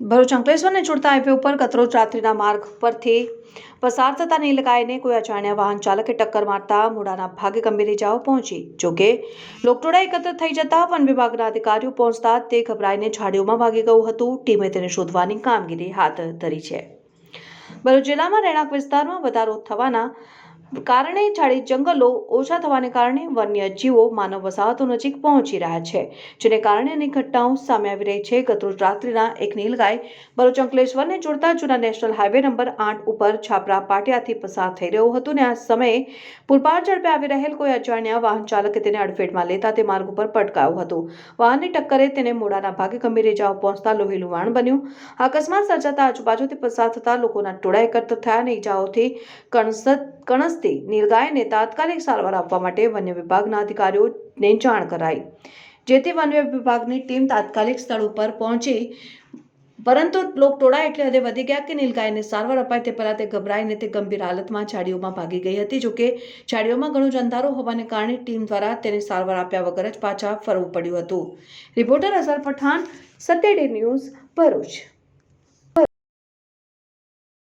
ભરૂચ અંકલેશ્વરને જોડતા હાઈવે ઉપર કતરોજ રાત્રિના માર્ગ પરથી પસાર થતા નીલગાયને કોઈ અજાણ્યા વાહન ચાલકે ટક્કર મારતા મોડાના ભાગે ગંભીર ઇજાઓ પહોંચી. જોકે લોકટોળા એકત્ર થઈ જતા વન વિભાગના અધિકારીઓ પહોંચતા તે ગભરાઈને ઝાડીઓમાં ભાગી ગયું હતું. ટીમે તેને શોધવાની કામગીરી હાથ ધરી છે. ભરૂચ જિલ્લામાં રહેણાંક વિસ્તારમાં વધારો થવાના કારણે ઝાડી જંગલો ઓછા થવાને કારણે વન્યજીવો માનવ વસાહતો નજીક પહોંચી રહ્યા છે, જેને કારણે અનેક ઘટનાઓ સામે આવી રહી છે. ગતરોજ રાત્રિના એક નીલગાય ભરૂચ અંકલેશ્વરને જોડતા જૂના નેશનલ હાઈવે નંબર આઠ ઉપર છાપરા પાટિયાથી પસાર થઈ રહ્યો હતો ને આ સમયે પૂરપાટ ઝડપે આવી રહેલ કોઈ અજાણ્યા વાહન ચાલકે તેને અડફેટમાં લેતા તે માર્ગ ઉપર પટકાયો હતો. વાહનની ટક્કરે તેને મોડાના ભાગે ગંભીર ઇજાઓ પહોંચતા લોહીલું વાણ બન્યું. અકસ્માત સર્જાતા આજુબાજુથી પસાર થતા લોકોના ટોળા એકત્ર થયા અને ઇજાઓથી કણસત કણસતી નીલગાયને તાત્કાલિક સારવાર આપવા માટે વન્ય વિભાગના અધિકારીઓને જાણ કરાઈ. જેથી વન્ય વિભાગની ટીમ તાત્કાલિક સ્થળ ઉપર પહોંચી. પરંતુ લોકટોળા એટલે હદે વધી ગયા કે નીલગાયને સારવાર અપાય તે પહેલાં તે ગભરાઈને તે ગંભીર હાલતમાં ઝાડીઓમાં ભાગી ગઈ હતી. જોકે ઝાડીઓમાં ઘણો જ અંધારો હોવાને કારણે ટીમ દ્વારા તેને સારવાર આપ્યા વગર જ પાછા ફરવું પડ્યું હતું. Reporter Azhar Pathan, Satyaday news Bharuch.